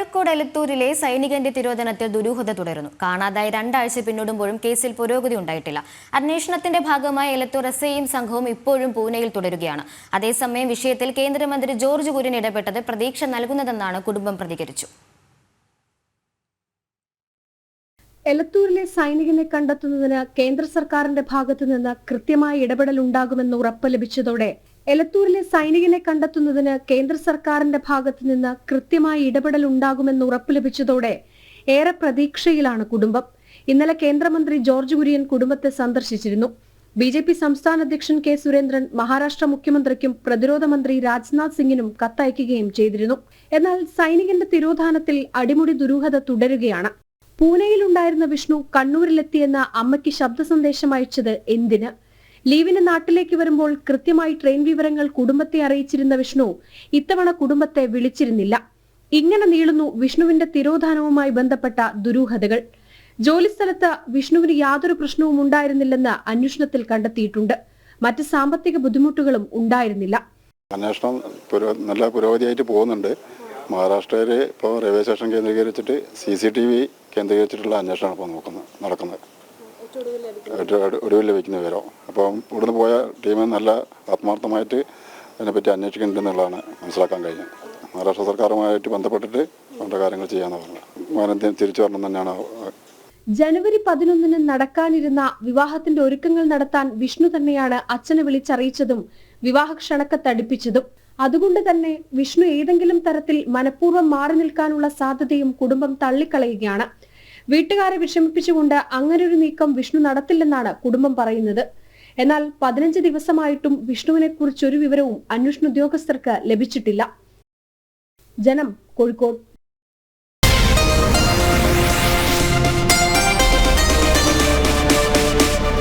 കോഴിക്കോട് എലത്തൂരിലെ സൈനികന്റെ തിരോധനത്തിൽ ദുരൂഹത തുടരുന്നു. കാണാതായി രണ്ടാഴ്ച പിന്നിടുമ്പോഴും കേസിൽ പുരോഗതി ഉണ്ടായിട്ടില്ല. അന്വേഷണത്തിന്റെ ഭാഗമായി എലത്തൂർ എസ് ഐയും സംഘവും ഇപ്പോഴും പൂനെയിൽ തുടരുകയാണ്. അതേസമയം വിഷയത്തിൽ കേന്ദ്രമന്ത്രി ജോർജ് കുര്യൻ ഇടപെട്ടത് പ്രതീക്ഷ നൽകുന്നതെന്നാണ് കുടുംബം പ്രതികരിച്ചു. എലത്തൂരിലെ സൈനികനെ കണ്ടെത്തുന്നതിന് കേന്ദ്ര സർക്കാരിന്റെ ഭാഗത്തു നിന്ന് കൃത്യമായ ഇടപെടൽ ഉണ്ടാകുമെന്ന് ഉറപ്പ് ലഭിച്ചതോടെ എലത്തൂരിലെ സൈനികനെ കണ്ടെത്തുന്നതിന് കേന്ദ്ര സർക്കാരിന്റെ ഭാഗത്തു നിന്ന് കൃത്യമായ ഇടപെടൽ ഉണ്ടാകുമെന്ന് ഉറപ്പ് ലഭിച്ചതോടെ ഏറെ പ്രതീക്ഷയിലാണ് കുടുംബം. ഇന്നലെ കേന്ദ്രമന്ത്രി ജോർജ് കുര്യൻ കുടുംബത്തെ സന്ദർശിച്ചിരുന്നു. ബി ജെ പി സംസ്ഥാന അധ്യക്ഷൻ കെ സുരേന്ദ്രൻ മഹാരാഷ്ട്ര മുഖ്യമന്ത്രിക്കും പ്രതിരോധ മന്ത്രി രാജ്നാഥ് സിംഗിനും കത്തയക്കുകയും ചെയ്തിരുന്നു. എന്നാൽ സൈനികന്റെ തിരോധാനത്തിൽ അടിമുടി ദുരൂഹത തുടരുകയാണ്. പൂനെയിലുണ്ടായിരുന്ന വിഷ്ണു കണ്ണൂരിലെത്തിയെന്ന അമ്മയ്ക്ക് ശബ്ദ സന്ദേശം അയച്ചത് എന്തിന്? ലീവിന് നാട്ടിലേക്ക് വരുമ്പോൾ കൃത്യമായി ട്രെയിൻ വിവരങ്ങൾ കുടുംബത്തെ അറിയിച്ചിരുന്ന വിഷ്ണു ഇത്തവണ കുടുംബത്തെ വിളിച്ചിരുന്നില്ല. ഇങ്ങനെ നീളുന്നു വിഷ്ണുവിന്റെ തിരോധാനവുമായി ബന്ധപ്പെട്ട ദുരൂഹതകൾ. ജോലിസ്ഥലത്ത് വിഷ്ണുവിന് യാതൊരു പ്രശ്നവും ഉണ്ടായിരുന്നില്ലെന്ന് അന്വേഷണത്തിൽ കണ്ടെത്തിയിട്ടുണ്ട്. മറ്റ് സാമ്പത്തിക ബുദ്ധിമുട്ടുകളും ഉണ്ടായിരുന്നില്ല. അന്വേഷണം നല്ല പുരോഗതിയായിട്ട് പോകുന്നുണ്ട്. മഹാരാഷ്ട്രയിൽ ഇപ്പോൾ റെയിൽവേ സ്റ്റേഷൻ കേന്ദ്രീകരിച്ചിട്ട് സി സി ടി വി കേന്ദ്രീകരിച്ചിട്ടുള്ള അന്വേഷണമാണ് ഇപ്പോൾ നോക്കുന്നത് നടക്കുന്നത്. ഒടുവിൽ ലഭിക്കുന്ന വിവരം. അപ്പം ഇവിടുന്ന് പോയ ടീം നല്ല ആത്മാർത്ഥമായിട്ട് അതിനെപ്പറ്റി അന്വേഷിക്കുന്നുണ്ടെന്നുള്ളതാണ് മനസ്സിലാക്കാൻ കഴിഞ്ഞത്. മഹാരാഷ്ട്ര സർക്കാരുമായിട്ട് ബന്ധപ്പെട്ടിട്ട് വേണ്ട കാര്യങ്ങൾ ചെയ്യാമെന്ന് പറഞ്ഞു തിരിച്ചു വരണം തന്നെയാണ് ജനുവരി പതിനൊന്നിന് നടക്കാനിരുന്ന വിവാഹത്തിന്റെ ഒരുക്കങ്ങൾ നടത്താൻ വിഷ്ണു തന്നെയാണ് അച്ഛനെ വിളിച്ചറിയിച്ചതും വിവാഹ ക്ഷണക്കത്തടിപ്പിച്ചതും അതുകൊണ്ട് തന്നെ വിഷ്ണു ഏതെങ്കിലും തരത്തിൽ മനഃപൂർവം മാറി നിൽക്കാനുള്ള സാധ്യതയും കുടുംബം തള്ളിക്കളയുകയാണ്. വീട്ടുകാരെ വിഷമിപ്പിച്ചുകൊണ്ട് അങ്ങനൊരു നീക്കം വിഷ്ണു നടത്തില്ലെന്നാണ് കുടുംബം പറയുന്നത്. എന്നാൽ പതിനഞ്ച് ദിവസമായിട്ടും വിഷ്ണുവിനെ കുറിച്ച് ഒരു വിവരവും അന്വേഷണ ഉദ്യോഗസ്ഥർക്ക് ലഭിച്ചിട്ടില്ല. ജനം കോഴിക്കോട്